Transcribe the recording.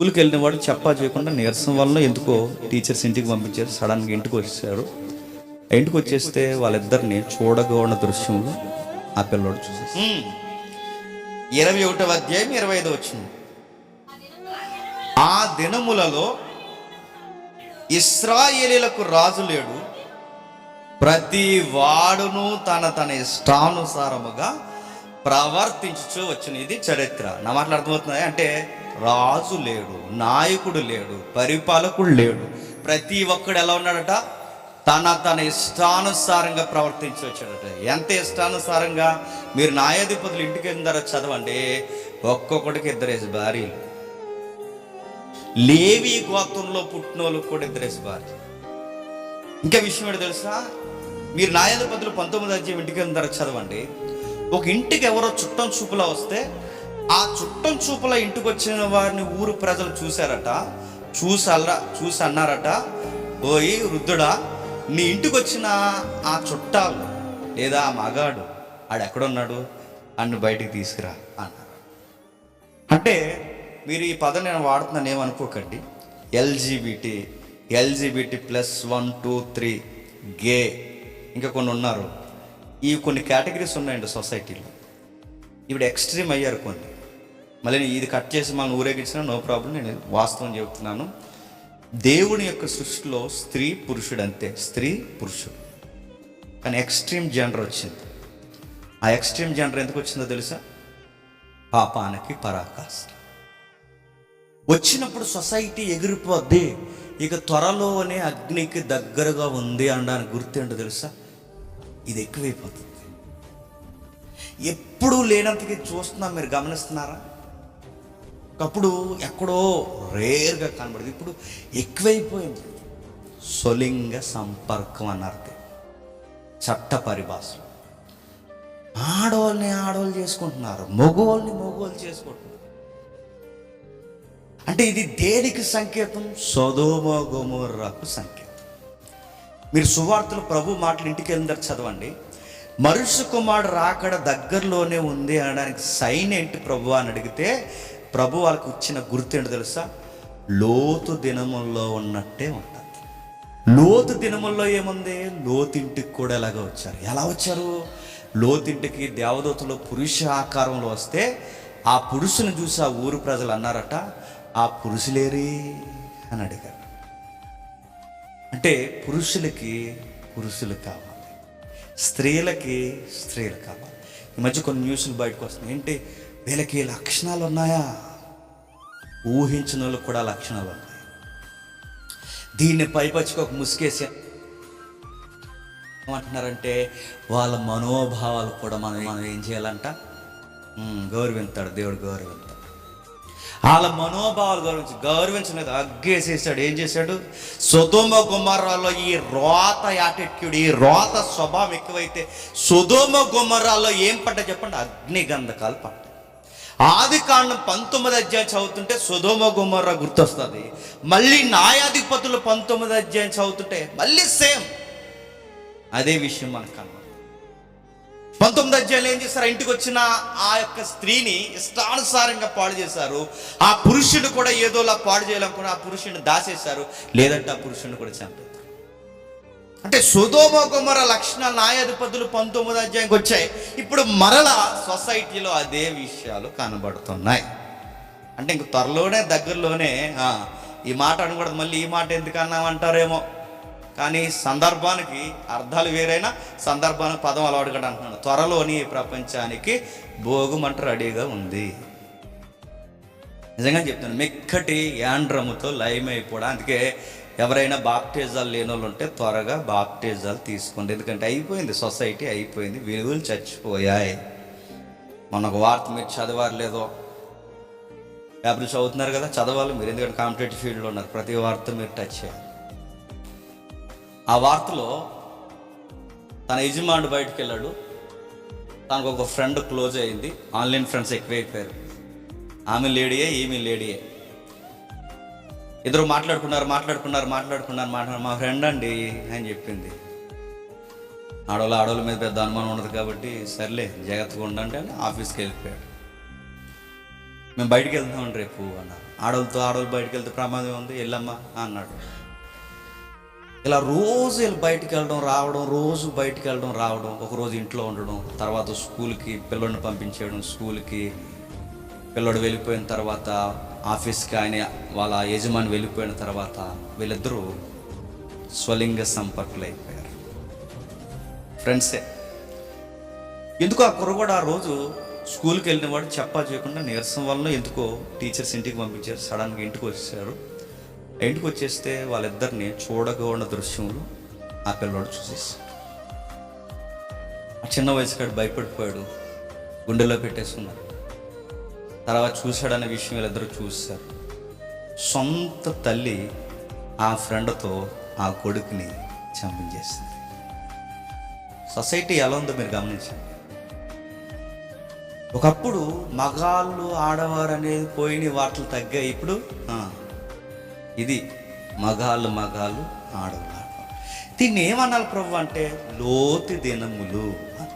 స్కూల్కి వెళ్ళిన వాడు చెప్పా చేయకుండా నీరసం వల్ల ఎందుకో టీచర్స్ ఇంటికి పంపించారు. సడన్గా ఇంటికి వచ్చేసారు ఇంటికి వచ్చేస్తే వాళ్ళిద్దరిని చూడగోన దృశ్యంలో ఆ పిల్లోడు చూసేసి ఇరవై ఒకటవ అధ్యాయం ఇరవై ఐదు వచ్చింది ఆ దినములలో ఇస్రాయేలీలకు రాజు లేడు. ప్రతి వాడును తన తన ఇష్టానుసారముగా ప్రవర్తించుచూ వచ్చిన ఇది చరిత్ర. నా మాటలు అర్థమవుతున్నాయి? అంటే రాజు లేడు నాయకుడు లేడు పరిపాలకుడు లేడు. ప్రతి ఒక్కడు ఎలా ఉన్నాడట? తన తన ఇష్టానుసారంగా ప్రవర్తించి వచ్చాడట. ఎంత ఇష్టానుసారంగా? మీరు న్యాయాధిపతులు ఇంటికి వెళ్ళిన చదవండి. ఒక్కొక్కడికి ఇద్దరేసి భార్యలు లేవి గోత్రంలో పుట్టిన వాళ్ళకి కూడా ఇద్దరేసి భార్య ఇంకా విషయం ఏంటో తెలుసా? మీరు న్యాయాధిపతులు పంతొమ్మిది అధ్యాయం ఇంటికి వెళ్ళిన చదవండి. ఒక ఇంటికి ఎవరో చుట్టం చూపులా వస్తే ఆ చుట్టం చూపుల ఇంటికి వచ్చిన వారిని ఊరు ప్రజలు చూశారట. చూసి చూసి అన్నారట ఓయ్ వృద్ధుడా నీ ఇంటికి వచ్చిన ఆ చుట్టాలు లేదా ఆ మగాడు ఆడు ఎక్కడున్నాడు అన్ను బయటికి తీసుకురా అన్నారు. అంటే మీరు ఈ పదం నేను వాడుతున్నాను ఏమనుకోకండి. LGBT LGBT plus one two three gay. ఇంకా కొన్ని ఉన్నారు. ఈ కొన్ని కేటగిరీస్ ఉన్నాయండి సొసైటీలో. ఇప్పుడు ఎక్స్ట్రీమ్ అయ్యారు కొన్ని. మళ్ళీ ఇది కట్ చేసి మనం ఊరేగించిన నో ప్రాబ్లం నేను వాస్తవం చెబుతున్నాను. దేవుని యొక్క సృష్టిలో స్త్రీ పురుషుడు అంతే స్త్రీ పురుషుడు. కానీ ఎక్స్ట్రీమ్ జెండర్ వచ్చింది. ఆ ఎక్స్ట్రీమ్ జెండర్ ఎందుకు వచ్చిందో తెలుసా? పాపానికి పరాకాష్ట. వచ్చినప్పుడు సొసైటీ ఎగిరిపోద్ది. ఇక త్వరలోనే అగ్నికి దగ్గరగా ఉంది అనడానికి గుర్తేంటో తెలుసా? ఇది ఎక్కువైపోతుంది. ఎప్పుడూ లేనంతకి చూస్తున్నాం మీరు గమనిస్తున్నారా? ఒకప్పుడు ఎక్కడో రేర్గా కనబడదు. ఇప్పుడు ఎక్కువైపోయింది. సొలింగ సంపర్కం అన్నారు చట్ట పరిభాషలు. ఆడవాళ్ళని ఆడవాళ్ళు చేసుకుంటున్నారు. మగవాళ్ళని మగవాళ్ళు చేసుకుంటున్నారు. అంటే ఇది దేనికి సంకేతం? సదోమోగోమోర్రాకు సంకేతం. మీరు సువార్తలు ప్రభు మాటలు ఇంటికి వెళ్ళిందరు చదవండి. మరుషు కుమారుడు రాకడ దగ్గరలోనే ఉంది అనడానికి సైన్ ఏంటి ప్రభు అని అడిగితే ప్రభు వాళ్ళకి ఇచ్చిన గుర్తు ఏంటో తెలుసా? లోతు దినముల్లో ఉన్నట్టే ఉంటుంది. లోతు దినముల్లో ఏముంది? లోతింటికి కూడా ఎలాగ వచ్చారు. ఎలా వచ్చారు? లోతింటికి దేవదూతలు పురుష ఆకారంలో వస్తే ఆ పురుషుని చూసి ఆ ఊరు ప్రజలు అన్నారట ఆ పురుషులేరే? అని అడిగారు. అంటే పురుషులకి పురుషులు కావాలి. స్త్రీలకి స్త్రీలు కావాలి. ఈ మధ్య కొన్ని న్యూస్లు బయటకు వస్తున్నాయి. ఏంటి? వీళ్ళకి లక్షణాలు ఉన్నాయా? ఊహించిన వాళ్ళకి కూడా లక్షణాలు ఉన్నాయి. దీన్ని పైపచ్చుకు ఒక ముసుకేసి ఏమంటున్నారంటే వాళ్ళ మనోభావాలు కూడా మనం మనం ఏం చేయాలంట? గౌరవింతాడు దేవుడు గౌరవింతాడు వాళ్ళ మనోభావాల గురించి గౌరవించలేదు అగ్గేసేసాడు. ఏం చేశాడు? సుధుమ గుమ్మరాల్లో ఈ రోత యాటిట్యూడ్ ఈ రోత స్వభావం ఎక్కువైతే సుధుమ గుమ్మరాల్లో ఏం పడ్డ చెప్పండి? అగ్ని పడ్డ ఆది కాండం పంతొమ్మిది అధ్యాయం చదువుతుంటే సుధోమ గుమ్మర గుర్తొస్తుంది. మళ్ళీ న్యాయాధిపతులు పంతొమ్మిది అధ్యాయం చదువుతుంటే మళ్ళీ సేమ్ అదే విషయం మనకు కనబడుతుంది. పంతొమ్మిది అధ్యాయులు ఏం చేశారు? ఇంటికి వచ్చిన ఆ యొక్క స్త్రీని ఇష్టానుసారంగా పాడు చేశారు. ఆ పురుషుడు కూడా ఏదోలా పాడు చేయాలనుకుని ఆ పురుషుడిని దాచేశారు. లేదంటే ఆ పురుషుడిని కూడా చంపారు అంటే సుధోమ కుమర లక్షణ న్యాయాధిపతులు పంతొమ్మిది అధ్యాయంకి వచ్చాయి. ఇప్పుడు మరలా సొసైటీలో అదే విషయాలు కనబడుతున్నాయి. అంటే ఇంక త్వరలోనే దగ్గరలోనే ఈ మాట అనకూడదు మళ్ళీ ఈ మాట ఎందుకు అన్నామంటారేమో. కానీ సందర్భానికి అర్థాలు వేరైనా సందర్భానికి పదం అలవాటుగా అంటున్నాను త్వరలోని ఈ ప్రపంచానికి భోగుమంట రెడీగా ఉంది. నిజంగా చెప్తాను మెక్కటి యాండ్రముతో లయమైపోవడం. అందుకే ఎవరైనా బాప్టిజాలు లేని వాళ్ళు ఉంటే త్వరగా బాప్టిజాలు తీసుకోండి. ఎందుకంటే అయిపోయింది సొసైటీ అయిపోయింది విలువలు చచ్చిపోయాయి. మనకు వార్త మీరు చదివారు లేదో పేపర్లు చదువుతున్నారు కదా చదవాలి మీరు. ఎందుకంటే కాంపిటేటివ్ ఫీల్డ్లో ఉన్నారు. ప్రతి వార్త మీరు టచ్ చేయాలి. ఆ వార్తలో తన యజమానుడు బయటకు వెళ్ళాడు తనకు ఒక ఫ్రెండ్ క్లోజ్ అయింది. ఆన్లైన్ ఫ్రెండ్స్ ఎక్కువైపోయారు. ఆమె లేడీయే ఈమె లేడీయే. ఇద్దరు మాట్లాడుకున్నారు మాట్లాడుకున్నారు మాట్లాడుకున్నారు మాట్లాడు మా ఫ్రెండ్ అండి అని చెప్పింది. ఆడవాళ్ళ ఆడవాళ్ళ మీద పెద్ద అనుమానం ఉండదు కాబట్టి సర్లే జాగ్రత్తగా ఉండండి అని ఆఫీస్కి వెళ్ళిపోయాడు. మేము బయటికి వెళ్తామండి రేపు అన్నారు. ఆడవాళ్ళతో ఆడవాళ్ళు బయటికి వెళ్తే ప్రమాదం ఉంది వెళ్ళమ్మా అన్నాడు. ఇలా రోజు వీళ్ళు బయటికి వెళ్ళడం రావడం రోజు బయటికి వెళ్ళడం రావడం ఒకరోజు ఇంట్లో ఉండడం తర్వాత స్కూల్కి పిల్లోడిని పంపించేయడం స్కూల్కి పిల్లోడు వెళ్ళిపోయిన తర్వాత ఆఫీస్కి ఆయన వాళ్ళ యజమాని వెళ్ళిపోయిన తర్వాత వీళ్ళిద్దరూ స్వలింగ సంపర్కులు అయిపోయారు ఫ్రెండ్సే ఎందుకో ఆ కుర్రవాడు ఆ రోజు స్కూల్కి వెళ్ళిన వాడు చెప్పా చేయకుండా నీరసం వల్ల ఎందుకో టీచర్స్ ఇంటికి పంపించారు సడన్గా ఇంటికి వచ్చేసారు. ఇంటికి వచ్చేస్తే వాళ్ళిద్దరిని చూడగా ఉన్న ఆ పిల్లవాడు చూసేసాడు ఆ చిన్న వయసు కాడు భయపడిపోయాడు గుండెలో పెట్టేసుకున్నారు తర్వాత చూశాడనే విషయం వీళ్ళిద్దరూ చూశారు. సొంత తల్లి ఆ ఫ్రెండ్తో ఆ కొడుకుని చంపించేసింది సొసైటీ ఎలా ఉందో మీరు గమనించండి. ఒకప్పుడు మగాళ్ళు ఆడవారు అనేది పోయిన వాటిలు తగ్గాయి. ఇప్పుడు ఇది మగాళ్ళు మగాళ్ళు ఆడవాళ్ళు. దీన్ని ఏమనాలి ప్రభు అంటే లోతు దినములు అని